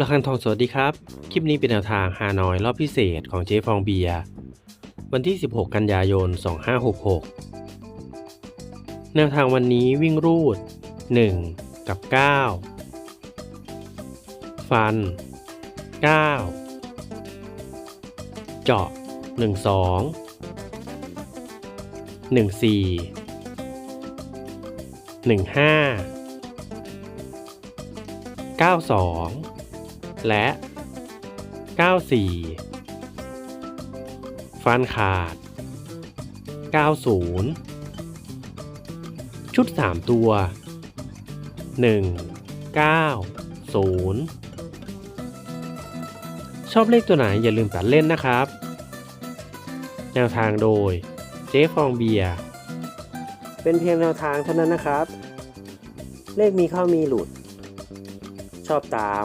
ระคังทองสวัสดีครับ คลิปนี้เป็นแนวทางฮานอยรอบพิเศษของเจ๊ฟองเบียร์วันที่ 16 กันยายน 2566 แนวทางวันนี้วิ่งรูด 1 กับ 9 ฟัน 9 เจาะ 1 2 1 4 1 5 92 และ 94 ฟันขาด 90 ชุด 3 ตัว 1 9 0 ชอบเลขตัวไหนอย่าลืมตัดเล่นนะครับ แนวทางโดยเจ๊ฟองเบียร์เป็นเพียงแนวทางเท่านั้นนะครับ เลขมีเข้ามีหลุด ชอบตาม